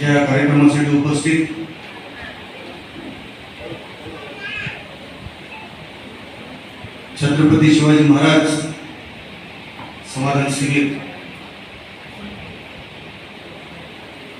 या कार्यक्रमासाठी उपस्थित छत्रपती शिवाजी महाराज समाधान शिबिर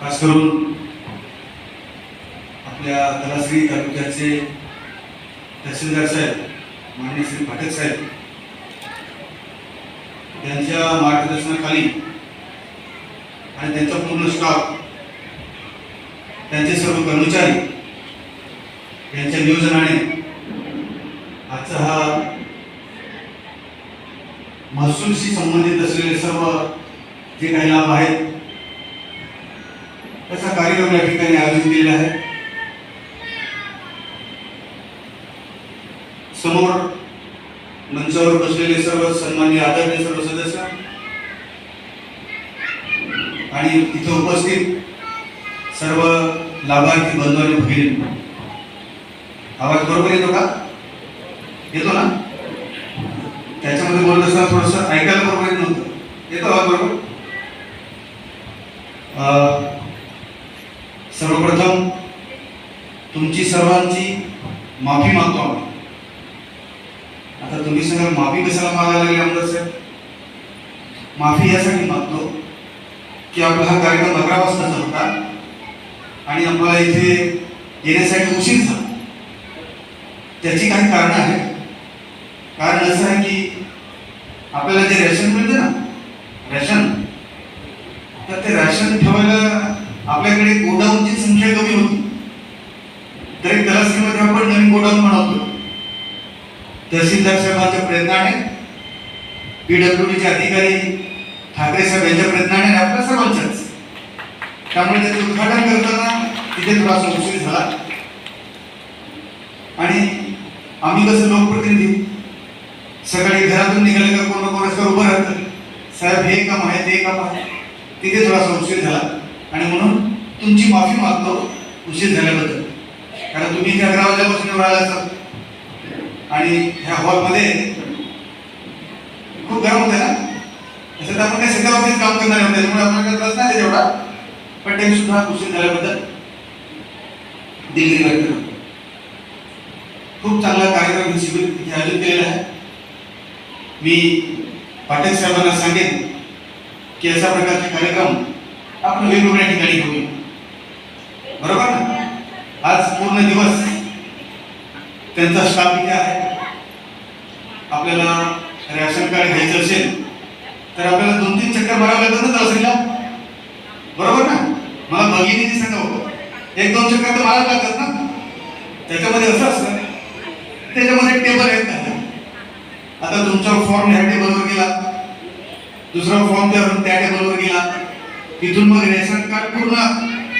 खास करून आपल्या तलासरी तालुक्याचे तहसीलदार साहेब माननीय श्री फाटक साहेब यांच्या मार्गदर्शनाखाली आणि त्यांचा पूर्ण स्टाफ त्यांचे सर्व कर्मचारी यांच्या नियोजनाने आजचा हा महसूलशी संबंधित असलेले सर्व जे काही लाभ आहेत त्याचा कार्यक्रम या ठिकाणी आयोजित केलेला आहे. समोर मंचावर बसलेले सर्व सन्मान्य आदरणीय सर्व सदस्य आणि तिथे उपस्थित लाभार्थी बंधवाने आणि भगिनी आवाज बरोबर येतो का? येतो ना? त्याच्यामध्ये बोलत असताना थोडस ऐकायला बरोबर येत नव्हतं. येतो आवाज बरोबर? अं, सर्वप्रथम तुमची सर्वांची माफी मागतो आम्ही. आता तुम्ही सगळं माफी कशाला मागायला लागली आमदार साहेब? माफी यासाठी मागतो की आपला हा कार्यक्रम अकरा वाजताचा होता. आणि आम्हाला इथे येण्यासाठी उशीर झाला. त्याची काही कारणं आहेत. कारण असं आहे की आपल्याला जे रेशन मिळते ना रेशन तर ते रेशन ठेवायला आपल्याकडे गोडाऊनची संख्या कमी होती. तरी एक आपण नवीन गोडाऊन बनवतो तहसीलदार साहेबांच्या प्रयत्नाने पीडब्ल्यूडीचे अधिकारी ठाकरे साहेब यांच्या प्रयत्नाने आपल्या सर्वांच्याच. त्यामुळे त्याचं उद्घाटन करताना तिथे थोडा संशय झाला. आणि आम्ही कसं लोकप्रतिनिधी सकाळी घरातून निघाले का कोण कोण उभं राहतं. साहेब हे काम आहे ते काम आहे. तिथे थोडा संशय झाला. आणि म्हणून तुमची माफी मागतो उशीर झाल्याबद्दल. कारण तुम्ही त्या अकरा वाजल्यापासून राहिला असाल आणि ह्या हॉलमध्ये खूप गरम होते ना. तसं तर आपण काही शेतावरतीच काम करणार होते त्यामुळे आपल्याला त्रास नाही तेवढा. पण तरी सुद्धा उशीर झाल्याबद्दल दिल्ली व्यक्त खूप चांगला कार्यक्रम हे इथे आयोजित केलेला आहे. मी पाटील साहेबांना सांगेन की अशा प्रकारचे कार्यक्रम आपण वेगवेगळ्या ठिकाणी घेऊया बरोबर ना? आज पूर्ण दिवस त्यांचा स्टाफ इथे आहे. आपल्याला रॅशन कार्ड घ्यायचं असेल तर आपल्याला दोन तीन चक्कर मारावं लागतं ना? तहसीलला बरोबर ना? मला भगिनीने सांगावं. एक दोन चक्कर तर मारावं लागतात ना? त्याच्यामध्ये असं असतं. त्याच्यामध्ये टेबल आहेत ना. आता तुमचा फॉर्म ह्या टेबलवर गेला. दुसरा फॉर्म त्यावरून त्या टेबलवर गेला. तिथून मग रेशन कार्ड पूर्ण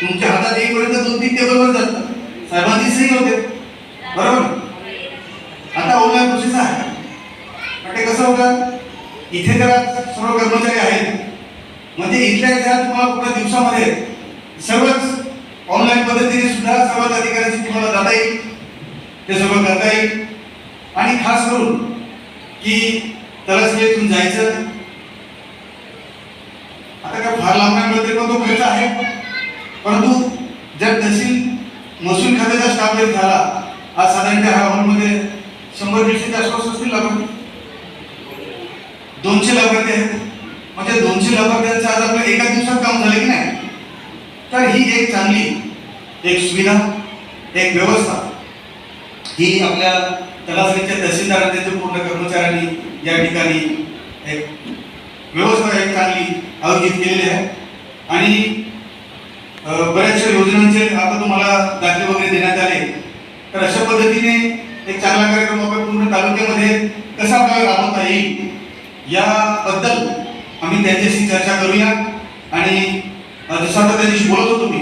तुमच्या हातात येईपर्यंत दोन तीन टेबलवर जातात. साहेबांची सही होते. बरोबर? आता ऑनलाईन प्रोसेस आहे. पण ते कसं होतं? इथे जर सर्व कर्मचारी आहेत. म्हणजे इथल्या इथे तुम्हाला पूर्ण दिवसामध्ये सर्वच ऑनलाईन पद्धतीने सुद्धा सर्वच अधिकाऱ्यांची तुम्हाला जाता येईल. ते सगळं करता येईल. आणि खास करून की तलासरीतून जायचं आता काय फार लांब नाही मिळते पण तो खर्च आहे. परंतु जर तहसील महसूल खात्याचा स्टाफ जर झाला आज साधारणतः ह्या हॉलमध्ये शंभर दीडशेच्या आसपास असतील लाभार्थी. दोनशे लाभार्थी आहेत. म्हणजे दोनशे लाभार्थ्यांचं आज आपलं एका दिवसात काम झालं की नाही? तर ही एक चांगली एक सुविधा एक व्यवस्था. ही आपल्या तलासरीच्या तहसीलदारांनी पूर्ण कर्मचाऱ्यांनी या ठिकाणी एक व्यवस्था एक चांगली आयोजित केलेली आहे. आणि बऱ्याचशा योजनांचे आता तुम्हाला दाखले वगैरे देण्यात आले. तर अशा पद्धतीने एक चांगला कार्यक्रम आपण पूर्ण तालुक्यामध्ये कसा आपल्याला राबवता येईल याबद्दल आम्ही त्यांच्याशी चर्चा करूया. आणि अ, त्या आता बोलत होतो मी.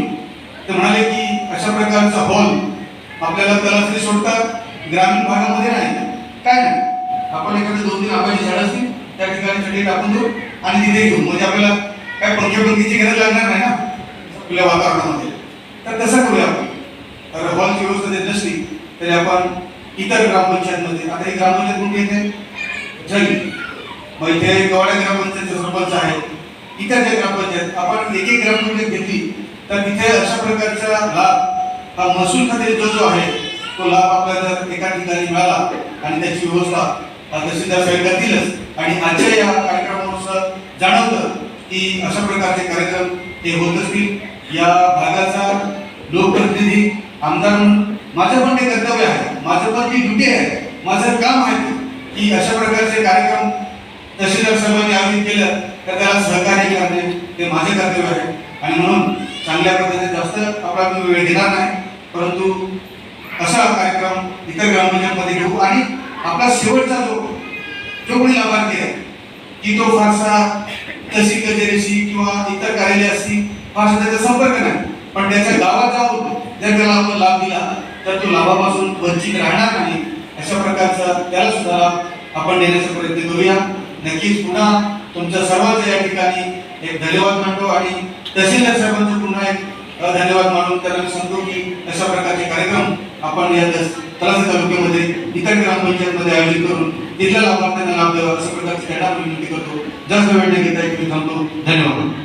ते म्हणाले की अशा प्रकारचा हॉल आपल्याला तलासरी सोडता ग्रामीण भागामध्ये नाही. काय नाही? आपण एखादे दोन तीन आंब्याची झाड असतील त्या ठिकाणी चटई टाकून देऊ आणि तिथे घेऊ म्हणजे आपल्याला काय पंखे पंखीची गरज लागणार नाही ना आपल्या वातावरणामध्ये. तर तसं करूया आपण. तर हॉलची व्यवस्था देत नसली तरी आपण इतर ग्रामपंचायतमध्ये आता ही ग्रामपंचायत कोणती येते? जली मग इथे गवाड्या ग्रामपंचायतचे सरपंच आहेत इतर ज्या ग्रामपंचायत आपण एक एक ग्रामपंचायत घेतली तर तिथे अशा प्रकारचा लाभ हा महसूल खात्याचा जो जो आहे तो लाभ आपल्याला जर एका ठिकाणी मिळाला आणि त्याची व्यवस्था तहसीलदार साहेब करतीलच. आणि आजच्या या कार्यक्रमानुसार जाणवतं की अशा प्रकारचे कार्यक्रम ते होत असतील. या भागाचा लोकप्रतिनिधी आमदार म्हणून माझं पण ते कर्तव्य आहे. माझं पण ती ड्युटी आहे. माझं काम आहे ते, की अशा प्रकारचे कार्यक्रम तहसीलदार साहेबांनी आयोजित केलं तर त्याला सहकार्य करणे ते माझे कर्तव्य आहे. आणि म्हणून चांगल्या पद्धतीने जास्त आपला मी वेळ दिला नाही. परंतु असा कार्यक्रम इतर ग्रामपंचायतमध्ये घेऊ. आणि आपला शेवटचा जो जो कोणी लाभार्थी आहे की तो फारसा तहसील कचेरीशी किंवा इतर कार्यालयाशी फारसा त्याचा संपर्क नाही. पण त्याच्या गावात जाऊन जर त्याला आपण लाभ दिला तर तो लाभापासून वंचित राहणार नाही. अशा प्रकारचा त्याला सुद्धा आपण देण्याचा प्रयत्न करूया. नक्कीच पुन्हा तुमच्या सर्वांच्या या ठिकाणी एक धन्यवाद मानतो आणि तहसीलदार साहेबांचं पुन्हा एक धन्यवाद मानून त्यांना सांगतो की अशा प्रकारचे कार्यक्रम आपण या तलासरी तालुक्यामध्ये इतर ग्रामपंचायतमध्ये आयोजित करून तिथल्या लाभार्थ्यांना लाभ द्यावा अशा प्रकारची त्यांना विनंती करतो. जास्त वेळ न घेता इथे थांबतो. धन्यवाद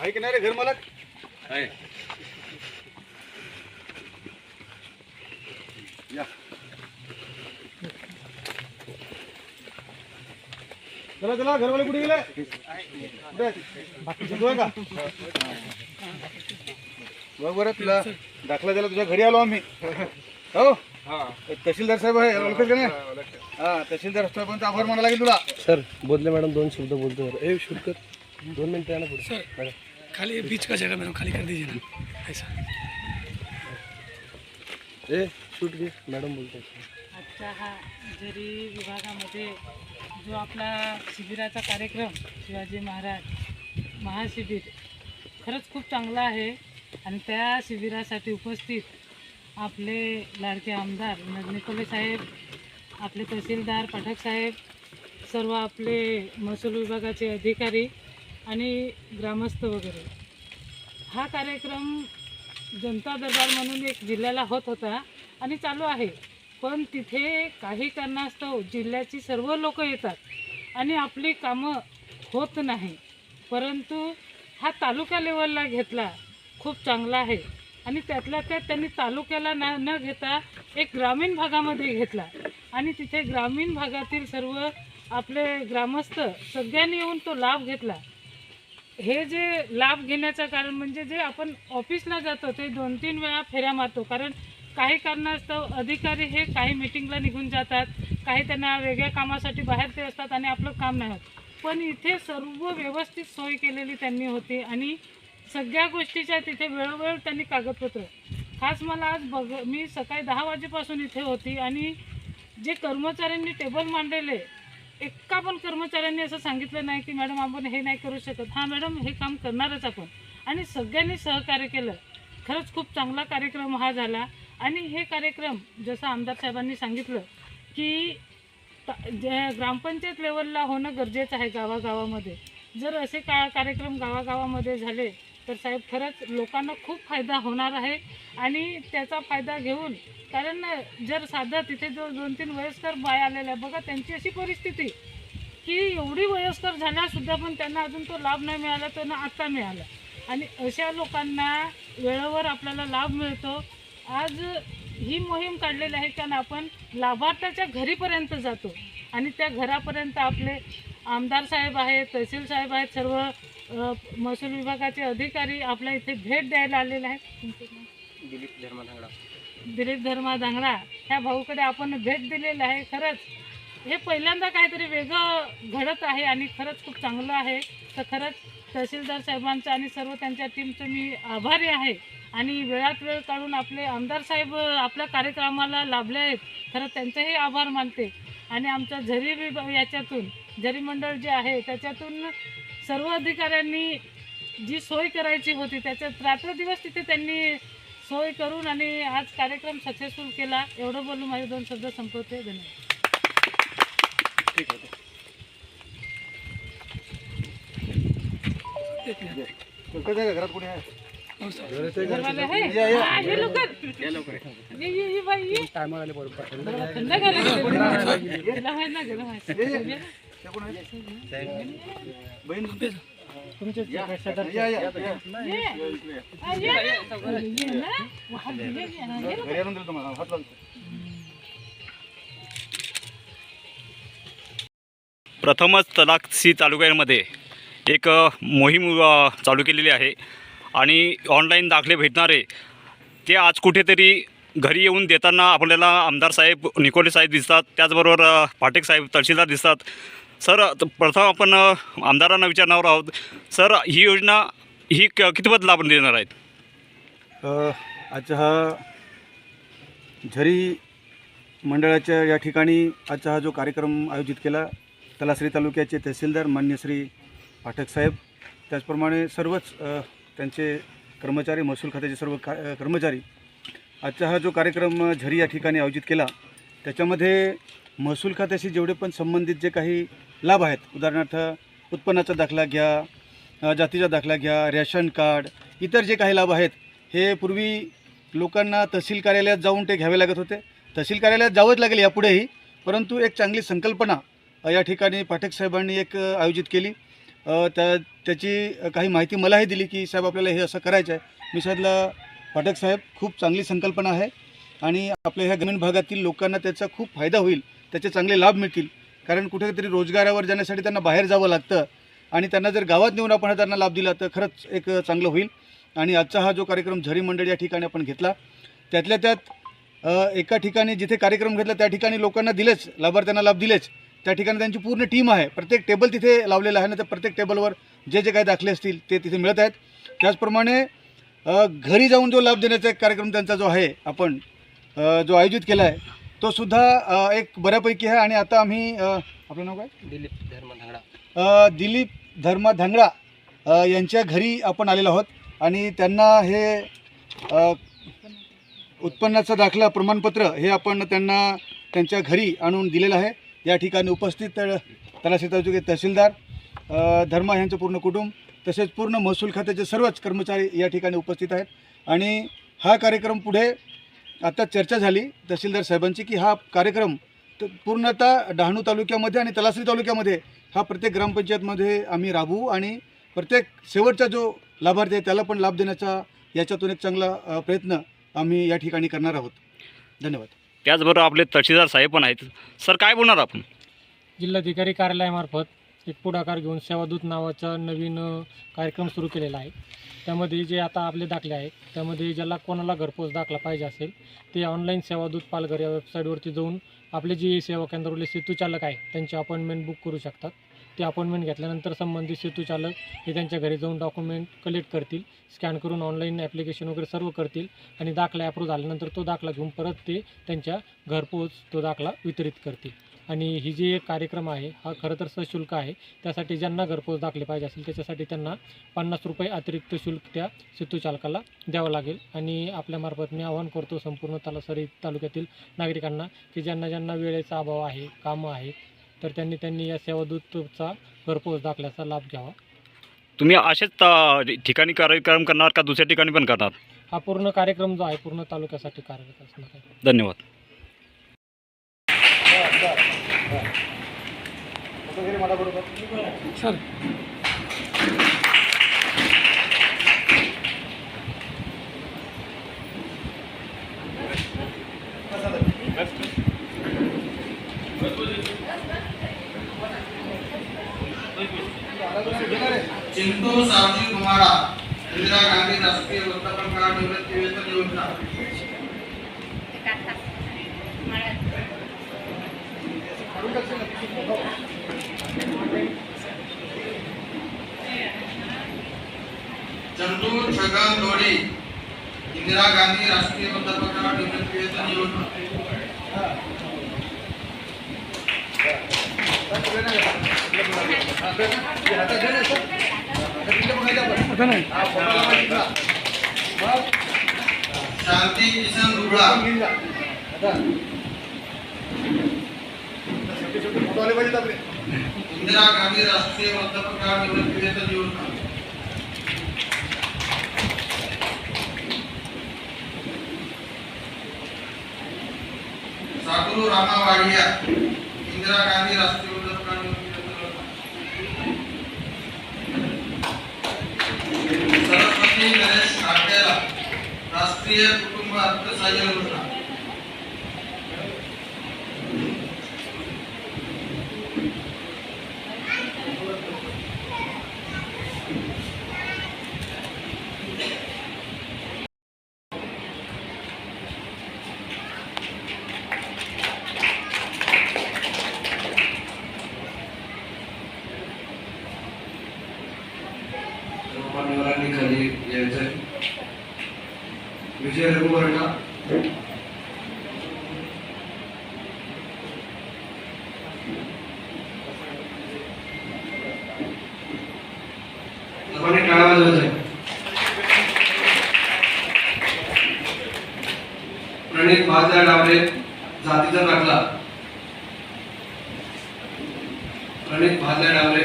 आहे की नाही रे घर मालक चला चला घरवाले कुठे गेले? कुठे? का? बघ बरं तुला दाखला द्यायला तुझ्या घरी आलो आम्ही. हो? तहसीलदार साहेब आहे ओळखत का नाही? हा तहसीलदार साहेबांचा आभार माना लागेल तुला. सर बोलले मैडम दोन शब्द बोलते ए शूट कर दोन मिनट आना पुढे. सर खाली बीच का जगह मैडम खाली कर दीजिए ना. ऐसा. ए शूट घे. मॅडम बोलते आजच्या हा जरी विभागामध्ये जो आपला शिबिराचा कार्यक्रम शिवाजी महाराज महाशिबिर खरंच खूप चांगला आहे. आणि त्या शिबिरासाठी उपस्थित आपले लाडके आमदार निकोले साहेब आपले तहसीलदार पाठक साहेब सर्व आपले महसूल विभागाचे अधिकारी आणि ग्रामस्थ वगैरे. हा कार्यक्रम जनता दरबार म्हणून एक जिल्ह्याला होत होता आणि चालू आहे. पण तिथे काही कारणास्तव जिल्ह्याची सर्व लोक येतात आणि आपली कामं होत नाही. परंतु हा तालुका लेवलला घेतला खूप चांगला आहे. आणि त्यातल्या त्यात त्यांनी तालुक्याला न न घेता एक ग्रामीण भागामध्ये घेतला. आणि तिथे ग्रामीण भागातील सर्व आपले ग्रामस्थ सगळ्यांनी येऊन तो लाभ घेतला. हे जे लाभ घेण्याचं कारण म्हणजे जे आपण ऑफिसला जातो ते दोन तीन वेळा फेऱ्या मारतो. कारण काही कारणास्तव अधिकारी हे काही मिटिंगला निघून जातात. काही त्यांना वेगळ्या कामासाठी बाहेर ते असतात आणि आपलं काम नाही होत. पण इथे सर्व व्यवस्थित सोय केलेली त्यांनी होती आणि सगळ्या गोष्टीच्या तिथे वेळोवेळ त्यांनी कागदपत्र. खास मला आज बघ मी सकाळी दहा वाजेपासून इथे होती आणि जे कर्मचाऱ्यांनी टेबल मांडलेले एका पण कर्मचाऱ्यांनी असं सांगितलं नाही की मॅडम आपण हे नाही करू शकत. हां मॅडम हे काम करणारच आपण. आणि सगळ्यांनी सहकार्य केलं. खरंच खूप चांगला कार्यक्रम हा झाला. आणि हे कार्यक्रम जसं आमदार साहेबांनी सांगितलं की जे ग्रामपंचायत लेवलला होणं गरजेचं आहे गावागावामध्ये. जर असे का कार्यक्रम गावागावामध्ये झाले तर साहेब खरंच लोकांना खूप फायदा होणार आहे आणि त्याचा फायदा घेऊन कारण जर साधा तिथे जो दोन तीन वयस्कर बाय आलेल्या बघा त्यांची अशी परिस्थिती की एवढी वयस्कर झाल्यासुद्धा पण त्यांना अजून तो लाभ नाही मिळाला तर ना आत्ता मिळाला. आणि अशा लोकांना वेळेवर आपल्याला लाभ मिळतो आज ही मोहीम काढलेली आहे कारण आपण लाभार्थ्याच्या घरीपर्यंत जातो. आणि त्या घरापर्यंत आपले आमदार साहेब आहेत तहसील साहेब आहेत सर्व महसूल विभागाचे अधिकारी आपल्या इथे भेट द्यायला आलेले आहेत? दिलीप धर्मा धांगडा. दिलीप धर्मा दांगडा ह्या भाऊकडे आपण भेट दिलेली आहे. खरंच हे पहिल्यांदा काहीतरी वेगळं घडत आहे आणि खरंच खूप चांगलं आहे. तर खरंच तहसीलदार साहेबांचं आणि सर्व त्यांच्या टीमचं मी आभारी आहे. आणि वेळात वेळ काढून आपले आमदार साहेब आपल्या कार्यक्रमाला लाभले आहेत. खरं त्यांचेही आभार मानते. आणि आमच्या झरी विभाग याच्यातून झरी मंडळ जे आहे त्याच्यातून सर्व अधिकाऱ्यांनी जी सोय करायची होती त्याच्यात रात्रदिवस तिथे त्यांनी सोय करून आणि आज कार्यक्रम सक्सेसफुल केला. एवढं बोलून माझे दोन शब्द संपवते. धन्यवाद. ठीक आहे? घरात कोणी आहे? प्रथमच तलाक सी तालुक्यामध्ये एक मोहीम चालू केलेली आहे. आणि ऑनलाईन दाखले भेटणारे ते आज कुठेतरी घरी येऊन देताना आपल्याला आमदार साहेब निकोले साहेब दिसतात त्याचबरोबर पाटेक साहेब तहसीलदार दिसतात. सर प्रथम आपण आमदारांना विचारणार आहोत सर ही योजना ही क कितपत लाभ देणार आहेत? आजचा हा झरी मंडळाच्या या ठिकाणी आजचा हा जो कार्यक्रम आयोजित केला तलासरी तालुक्याचे तहसीलदार मान्य श्री पाठक साहेब. त्याचप्रमाणे सर्वच त्यांचे कर्मचारी महसूल खात्याचे सर्व का कर्मचारी आजचा हा जो कार्यक्रम झरी या ठिकाणी आयोजित केला त्याच्यामध्ये महसूल खात्याशी जेवढे पण संबंधित जे काही लाभ आहेत उदाहरणार्थ उत्पन्नाचा दाखला घ्या जातीचा दाखला घ्या रॅशन कार्ड इतर जे काही लाभ आहेत हे पूर्वी लोकांना तहसील कार्यालयात जाऊन ते घ्यावे लागत होते. तहसील कार्यालयात जावंच लागेल यापुढेही परंतु एक चांगली संकल्पना या ठिकाणी पाठक साहेबांनी एक आयोजित केली. त्या त्याची काही माहिती मलाही दिली की साहेब आपल्याला हे असं करायचं आहे. मी सांगितलं पाठक साहेब खूप चांगली संकल्पना आहे आणि आपल्या ह्या ग्रामीण भागातील लोकांना त्याचा खूप फायदा होईल त्याचे चांगले लाभ मिळतील. कारण कुठेतरी रोजगारावर जाण्यासाठी त्यांना बाहेर जावं लागतं आणि त्यांना जर गावात नेऊन आपण हा त्यांना लाभ दिला तर खरंच एक चांगलं होईल. आणि आजचा हा जो कार्यक्रम झरी मंडळ या ठिकाणी आपण घेतला त्यातल्या त्यात एका ठिकाणी जिथे कार्यक्रम घेतला त्या ठिकाणी लोकांना दिलेच लाभार्थ्यांना लाभ दिलेच. त्या ठिकाणी त्यांची पूर्ण टीम आहे. प्रत्येक टेबल तिथे लावलेलं आहे ना त्या प्रत्येक टेबलवर जे जे काही दाखले असतील ते तिथे मिळत आहेत. त्याचप्रमाणे घरी जाऊन जो लाभ देण्याचा एक कार्यक्रम त्यांचा जो आहे आपण जो आयोजित केला आहे तो सुद्धा एक बऱ्यापैकी आहे. आणि आता आम्ही आपलं नाव काय? दिलीप धर्म धांगडा दिलीप धर्मा धांगडा यांच्या घरी आपण आलेलो आहोत. आणि त्यांना हे उत्पन्नाचा दाखला प्रमाणपत्र हे आपण त्यांना त्यांच्या घरी आणून दिलेलं आहे. या ठिकाणी उपस्थित अ, तलाशी तालुक्याचे तहसीलदार धर्मा यांचं पूर्ण कुटुंब तसेच पूर्ण महसूल खात्याचे सर्वच कर्मचारी या ठिकाणी उपस्थित आहेत. आणि हा कार्यक्रम पुढे आता चर्चा झाली तहसीलदार साहेबांची की हा कार्यक्रम पूर्णतः डहाणू तालुक्यामध्ये आणि तलासरी तालुक्यामध्ये हा प्रत्येक ग्रामपंचायतमध्ये आम्ही राबवू आणि प्रत्येक शेवटचा जो लाभार्थी आहे त्याला पण लाभ देण्याचा याच्यातून एक चांगला प्रयत्न आम्ही या ठिकाणी करणार आहोत. धन्यवाद. त्याचबरोबर आपले तहसीलदार साहेब पण आहेत. सर काय बोलणार आपण? जिल्हाधिकारी कार्यालयामार्फत एक पुढाकार घेऊन सेवादूत नावाचा नवीन अ, कार्यक्रम सुरू केलेला आहे. त्यामध्ये जे आता आपले दाखले आहेत त्यामध्ये ज्याला कोणाला घरपोच दाखला पाहिजे असेल ते ऑनलाईन सेवादूत पालघर या वेबसाईटवरती जाऊन आपले जे सेवा केंद्रावरले सेतू चालक आहे त्यांची अपॉइंटमेंट बुक करू शकतात. ते अपॉइंटमेंट घेतल्यानंतर संबंधित सेतूचालक हे त्यांच्या घरी जाऊन डॉक्युमेंट कलेक्ट करतील स्कॅन करून ऑनलाईन ॲप्लिकेशन वगैरे सर्व करतील आणि दाखला ॲप्रूव्ह झाल्यानंतर तो दाखला घेऊन परत ते त्यांच्या घरपोच तो दाखला वितरित करतील. आणि ही जी एक कार्यक्रम आहे हा खरं तर सशुल्क आहे. त्यासाठी ज्यांना घरपोच दाखले पाहिजे असेल त्याच्यासाठी त्यांना पन्नास रुपये अतिरिक्त शुल्क त्या सेतूचालकाला द्यावं लागेल. आणि आपल्यामार्फत मी आवाहन करतो संपूर्ण तालासरी तालुक्यातील नागरिकांना की ज्यांना ज्यांना वेळेचा अभाव आहे कामं आहेत तर त्यांनी त्यांनी या सेवादूतचा घरपोच दाखल्याचा लाभ घ्यावा. तुम्ही असेच अ, ठिकाणी कार्यक्रम करणार का दुसऱ्या ठिकाणी पण करणार? हा पूर्ण कार्यक्रम जो आहे पूर्ण तालुक्यासाठी कार्यरत असणार आहे. धन्यवाद. वगैरे मला बरोबर सर. चिंटू सावजी कुमारा इंदिरा गांधी राष्ट्रीय वृत्तपत्र निवृत्ती वेतन योजना. चंदू छगन दोडी इंदिरा गांधी राष्ट्रीय वृत्तपत्र निवृत्ती वेतन योजना. शांती किसन दुबळा इंदिरा गांधी राष्ट्रीय पत्रकार निवृत्ती योजना साकुरू रामा वाडिया इंदिरा गांधी राष्ट्रीय राष्ट्रीय कुटुंब अर्थसहाय्य योजना टाळा वाजवायचा आहे. प्रणित भाजल्या डावरे जातीचा दाखला प्रणित भाजल्या डावरे.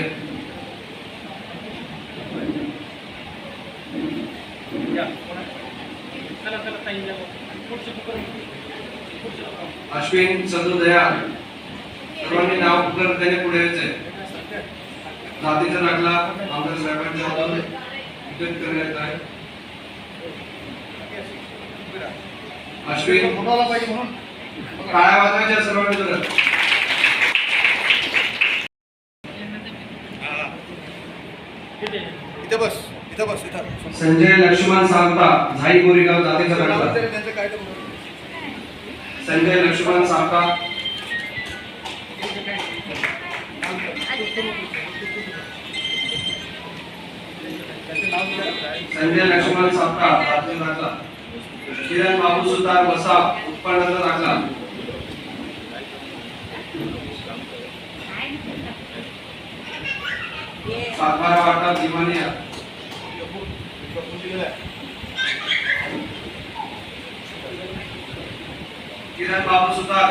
अश्विन चंद्रदया सर्वांनी नाव पुकार त्याने पुढे यायचंय. जातीचा दाखला आमदार साहेबांच्या हातून वितरित करण्यात आहे अश्विन काळ्या वाजवायच्या सर्वांनी जरा इथं बस इथं बस इथं. संजय लक्ष्मण सांगता झाई गोरेगाव जातीचा दाखला त्यांचं काय संजय लक्ष्मण सांगता. संजय लक्ष्मण सांगता जातीचा दाखला किरण बाबू सुतार वसा उत्पन्नाचा दाखला सातबारा वाटा दिवानिया किरण बाबू सुतार.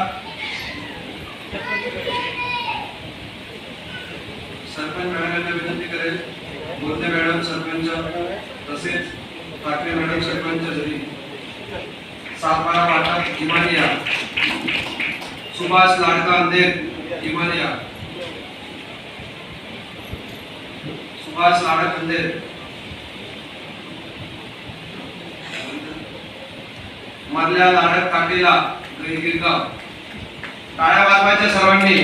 सरपंच मॅडमांना विनंती करेल. बोलते मॅडम सरपंच तसेच ठाकरे मॅडम सरपंच जरी सातबारा वाटा हिमालया सुभाष लाडका अंधेर हिमालया सुभाष लाडक अंधेर मधल्या लाडक काटेला गैरगिरगाव टाळ्या वाजवायच्या सर्वांनी.